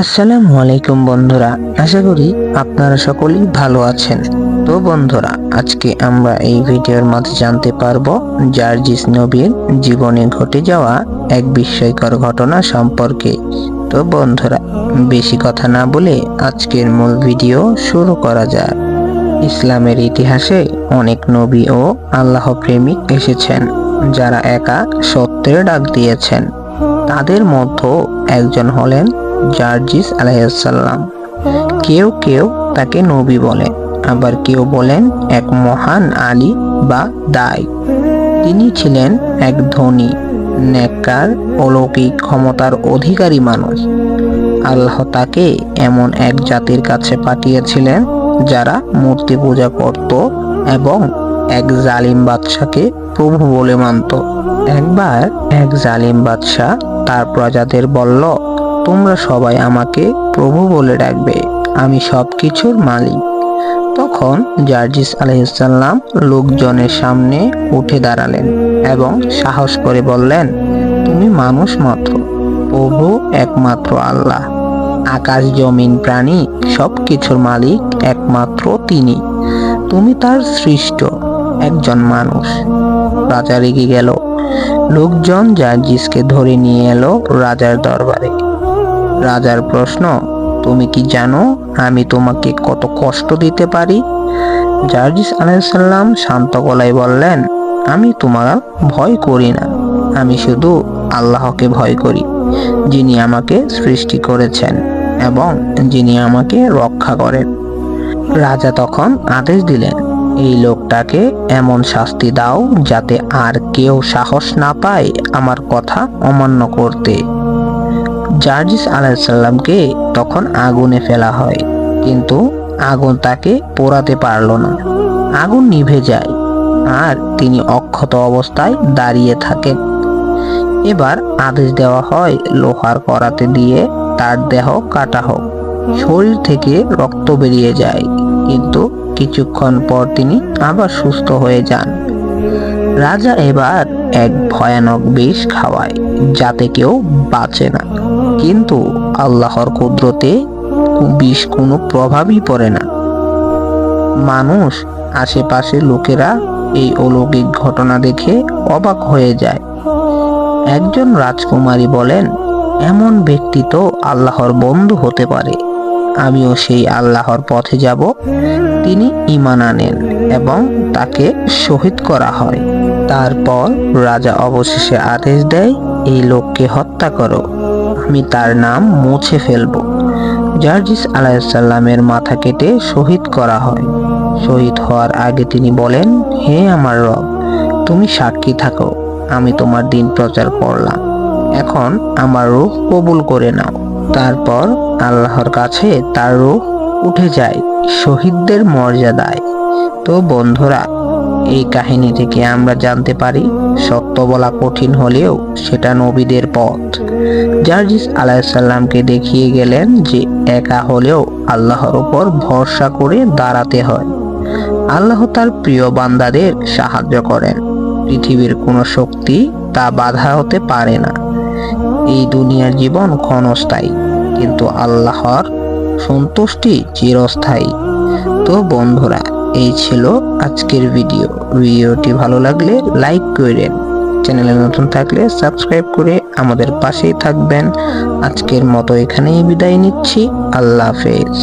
আসসালামু আলাইকুম বন্ধুরা, আশা করি আপনারা সকলেই ভালো আছেন। তো বন্ধুরা, আজকে আমরা এই ভিডিওর মাঝে জানতে পারব জার্জিস নবীর জীবনে ঘটে যাওয়া এক বিস্ময়কর ঘটনা সম্পর্কে। তো বন্ধুরা, বেশি কথা না বলে আজকের মূল ভিডিও শুরু করা যাক। ইসলামের ইতিহাসে অনেক নবী ও আল্লাহ প্রেমিক এসেছেন, যারা একা সত্যের ডাক দিয়েছেন। তাদের মধ্যে একজন হলেন জার্জিস আলাইসাল্লাম কেউ কেউ তাকে নবী বলে, আবার কেউ বলেন এক মহান আলী বা দায়। তিনি ছিলেন এক ধনী, নেককার, অলৌকিক, ক্ষমতার অধিকারী মানুষ। আল্লাহ তাকে এমন এক জাতির কাছে পাঠিয়েছিলেন, যারা মূর্তি পূজা করত এবং এক জালিম বাদশাকে প্রভু বলে মানত। একবার এক জালিম বাদশাহ তার প্রজাদের বলল তোমরা সবাই আমাকে প্রভু বলে ডাকবে, আমি সব কিছুর মালিক। তখন জার্জিস আলহিসাল্লাম লোকজনের সামনে উঠে দাঁড়ালেন এবং সাহস করে বললেন, তুমি মানুষ মাত্র, প্রভু একমাত্র আল্লাহ। আকাশ, জমিন, প্রাণী সব কিছুর মালিক একমাত্র তিনি। তুমি তার সৃষ্ট একজন মানুষ। রাজা রেগে গেল। লোকজন জার্জিসকে ধরে নিয়ে এলো রাজার দরবারে। রাজার প্রশ্ন, তুমি কি জানো আমি তোমাকে কত কষ্ট দিতে পারি? জার্জিস আলাইসাল্লাম শান্ত গলায় বললেন, আমি তোমার ভয় করি না। আমি শুধু আল্লাহকে ভয় করি, যিনি আমাকে সৃষ্টি করেছেন এবং যিনি আমাকে রক্ষা করেন। রাজা তখন আদেশ দিলেন, এই লোকটাকে এমন শাস্তি দাও যাতে আর কেউ সাহস না পায় আমার কথা অমান্য করতে। জার্জিস আলাইসাল্লামকে তখন আগুনে ফেলা হয়, কিন্তু আগুন তাকে পোড়াতে পারল না। আগুন নিভে যায় আর তিনি অক্ষত অবস্থায় দাঁড়িয়ে থাকেন। এবার আদেশ দেওয়া হয়, লোহার করাতে দিয়ে তার দেহ কাটা হোক। শরীর থেকে রক্ত বেরিয়ে যায়, কিন্তু কিছুক্ষণ পর তিনি আবার সুস্থ হয়ে যান। রাজা এবার এক ভয়ানক বিষ খাওয়ায়, যাতে কেউ বাঁচে না। কিন্তু আল্লাহর কুদরতে বিষ কোনো প্রভাবই পড়ে না। মানুষ আশেপাশে লোকেরা এই অলৌকিক ঘটনা দেখে অবাক হয়ে যায়। একজন রাজকুমারী বলেন, এমন ব্যক্তি তো আল্লাহর বন্ধু হতে পারে। আমিও সেই আল্লাহর পথে যাব। তিনি ইমান আনেন এবং তাকে শহীদ করা হয়। তারপর রাজা অবশেষে আদেশ দেয়, এই লোককে হত্যা করো। আমি তার নাম মুছে ফেলব। জার্জিস আলাইসাল্লামের মাথা কেটে শহীদ করা হয়। শহীদ হওয়ার আগে তিনি বলেন, হে আমার রব, তুমি সাক্ষী থাকো, আমি তোমার দিন প্রচার করলাম। এখন আমার রূহ কবুল করে নাও। তারপর আল্লাহর কাছে তার রূহ উঠে যায় শহীদদের মর্যাদায়। তো বন্ধুরা এই কাহিনী থেকে আমরা জানতে পারি, সত্য বলা কঠিন হলেও সেটা নবীদের পথ। জার্জিস আলাইসাল্লামকে দেখিয়ে গেলেন যে একা হলেও আল্লাহর উপর ভরসা করে দাঁড়াতে হয়। আল্লাহ তার প্রিয় বান্দাদের সাহায্য করেন। পৃথিবীর কোনো শক্তি তা বাধা হতে পারে না। এই দুনিয়ার জীবন ক্ষণস্থায়ী, কিন্তু আল্লাহর সন্তুষ্টি চিরস্থায়ী। তো বন্ধুরা এই ছিল আজকের ভিডিও ভিডিওটি ভালো লাগলে লাইক করেন। চ্যানেলে নতুন থাকলে সাবস্ক্রাইব করে আমাদের পাশেই থাকবেন। আজকের মতো এখানেই বিদায় নিচ্ছি। আল্লাহ হাফেজ।